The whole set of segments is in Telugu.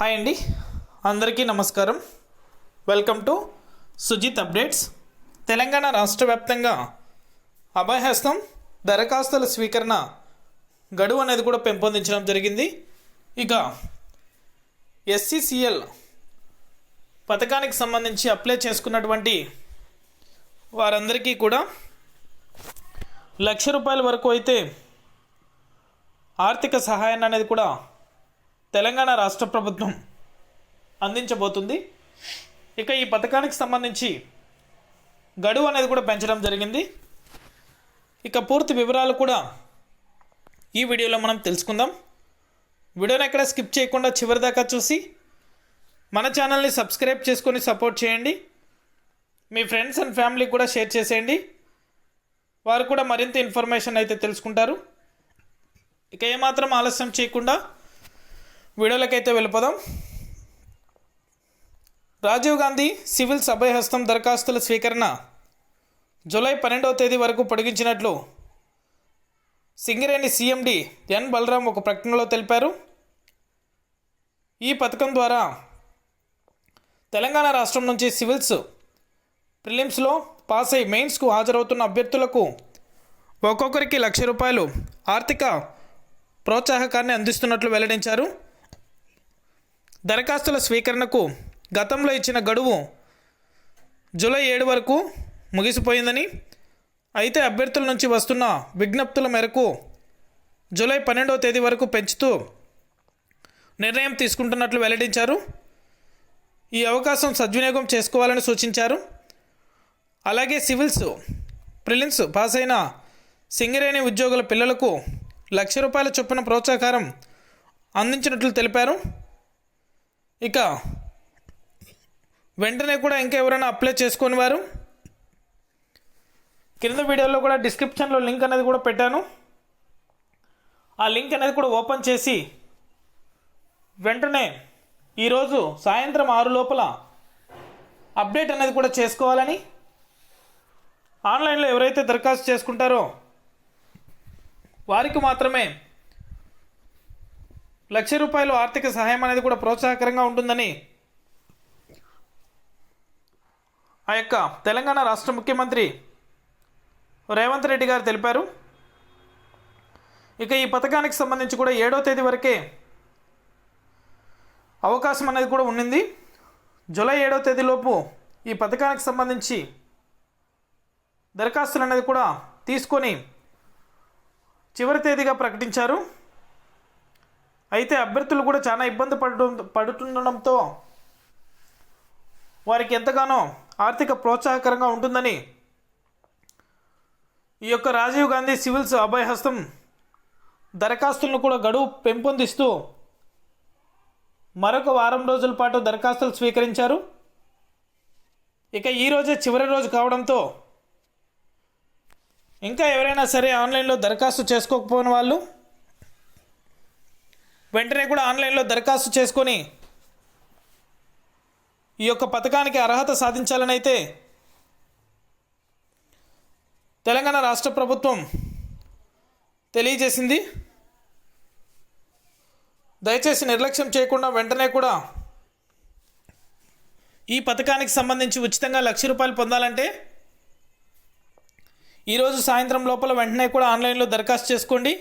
హాయ్ అండి. అందరికీ నమస్కారం. Welcome to Sujith updates Telangana రాష్ట్ర వ్యాప్తంగా అభయహస్తం దరఖాస్తుల స్వీకరణ గడువు అనేది కూడా పెంపొందించడం జరిగింది. ఇక ఎస్సీసీఎల్ పథకానికి సంబంధించి అప్లై చేసుకున్నటువంటి వారందరికీ కూడా లక్ష రూపాయల వరకు అయితే ఆర్థిక సహాయాన్ని అనేది కూడా తెలంగాణ రాష్ట్ర ప్రభుత్వం అందించబోతుంది. ఇక ఈ పథకానికి సంబంధించి గడువు అనేది కూడా పెంచడం జరిగింది. ఇక పూర్తి వివరాలు కూడా ఈ వీడియోలో మనం తెలుసుకుందాం. వీడియోని ఎక్కడ స్కిప్ చేయకుండా చివరి దాకా చూసి మన ఛానల్ని సబ్స్క్రైబ్ చేసుకొని సపోర్ట్ చేయండి. మీ ఫ్రెండ్స్ అండ్ ఫ్యామిలీ కూడా షేర్ చేసేయండి. వారు కూడా మరింత ఇన్ఫర్మేషన్ అయితే తెలుసుకుంటారు. ఇక ఏమాత్రం ఆలస్యం చేయకుండా వీడియోలకైతే వెళ్ళిపోదాం. రాజీవ్ గాంధీ సివిల్ సభ్యహస్తం దరఖాస్తుల స్వీకరణ జూలై పన్నెండవ తేదీ వరకు పొడిగించినట్లు సింగరేణి సీఎండి ఎన్ బలరాం ఒక ప్రకటనలో తెలిపారు. ఈ పథకం ద్వారా తెలంగాణ రాష్ట్రం నుంచి సివిల్స్ ప్రిలిమ్స్లో పాస్ అయి మెయిన్స్కు హాజరవుతున్న అభ్యర్థులకు ఒక్కొక్కరికి లక్ష రూపాయలు ఆర్థిక ప్రోత్సాహకాన్ని అందిస్తున్నట్లు వెల్లడించారు. దరఖాస్తుల స్వీకరణకు గతంలో ఇచ్చిన గడువు జూలై ఏడు వరకు ముగిసిపోయిందని అయితే అభ్యర్థుల నుంచి వస్తున్న విజ్ఞప్తుల మేరకు జూలై పన్నెండవ తేదీ వరకు పెంచుతూ నిర్ణయం తీసుకుంటున్నట్లు వెల్లడించారు. ఈ అవకాశం సద్వినియోగం చేసుకోవాలని సూచించారు. అలాగే సివిల్స్ ప్రిలిమ్స్ పాస్ అయిన సింగరేణి ఉద్యోగుల పిల్లలకు లక్ష రూపాయల చొప్పున ప్రోత్సాహకారం అందించినట్లు తెలిపారు. ఇక వెంటనే కూడా ఇంకా ఎవరైనా అప్లై చేసుకుని వారు. కింద వీడియోలో కూడా డిస్క్రిప్షన్లో లింక్ అనేది కూడా పెట్టాను. ఆ లింక్ అనేది కూడా ఓపెన్ చేసి వెంటనే ఈరోజు సాయంత్రం ఆరు లోపల అప్డేట్ అనేది కూడా చేసుకోవాలని ఆన్లైన్లో ఎవరైతే దరఖాస్తు చేసుకుంటారో వారికి మాత్రమే లక్ష రూపాయలు ఆర్థిక సహాయం అనేది కూడా ప్రోత్సాహకరంగా ఉంటుందని ఆ యొక్క తెలంగాణ రాష్ట్ర ముఖ్యమంత్రి రేవంత్ రెడ్డి గారు తెలిపారు. ఇక ఈ పథకానికి సంబంధించి కూడా ఏడో తేదీ వరకే అవకాశం అనేది కూడా ఉండింది జూలై ఏడో తేదీలోపు ఈ పథకానికి సంబంధించి దరఖాస్తులు అనేది కూడా తీసుకొని చివరి తేదీగా ప్రకటించారు. అయితే అభ్యర్థులు కూడా చాలా ఇబ్బంది పడు పడుతుండడంతో వారికి ఎంతగానో ఆర్థిక ప్రోత్సాహకరంగా ఉంటుందని ఈ యొక్క రాజీవ్ గాంధీ సివిల్స్ అభయహస్తం దరఖాస్తులను కూడా గడువు పెంపొందిస్తూ మరొక వారం రోజుల పాటు దరఖాస్తులు స్వీకరించారు. ఇక ఈరోజే చివరి రోజు కావడంతో ఇంకా ఎవరైనా సరే ఆన్లైన్లో దరఖాస్తు చేసుకోకపోయిన వాళ్ళు వెంటనే కూడా ఆన్లైన్లో దరఖాస్తు చేసుకొని ఈ యొక్క పథకానికి అర్హత సాధించాలని అయితే తెలంగాణ రాష్ట్ర ప్రభుత్వం తెలియజేసింది. దయచేసి నిర్లక్ష్యం చేయకుండా వెంటనే కూడా ఈ పథకానికి సంబంధించి ఉచితంగా లక్ష రూపాయలు పొందాలంటే ఈరోజు సాయంత్రం లోపల వెంటనే కూడా ఆన్లైన్లో దరఖాస్తు చేసుకోండి.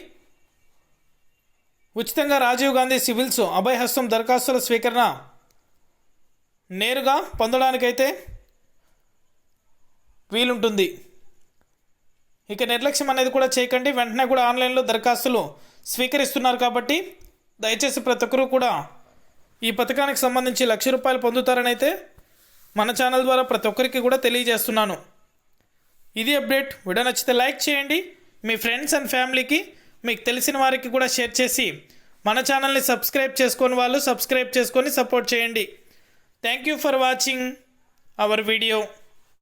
ఉచితంగా రాజీవ్ గాంధీ సివిల్స్ అభయహస్తం దరఖాస్తుల స్వీకరణ నేరుగా పొందడానికైతే వీలుంటుంది. ఇక నిర్లక్ష్యం అనేది కూడా చేయకండి. వెంటనే కూడా ఆన్లైన్లో దరఖాస్తులు స్వీకరిస్తున్నారు కాబట్టి దయచేసి ప్రతి ఒక్కరూ కూడా ఈ పథకానికి సంబంధించి లక్ష రూపాయలు పొందుతారని అయితే మన ఛానల్ ద్వారా ప్రతి ఒక్కరికి కూడా తెలియజేస్తున్నాను. ఇది అప్డేట్. వీడియో నచ్చితే లైక్ చేయండి. మీ ఫ్రెండ్స్ అండ్ ఫ్యామిలీకి మీకు తెలిసిన వారికి కూడా షేర్ చేసి మన ఛానల్ని సబ్స్క్రైబ్ చేసుకొని వాళ్ళు సబ్స్క్రైబ్ చేసుకొని సపోర్ట్ చేయండి. Thank you for watching our video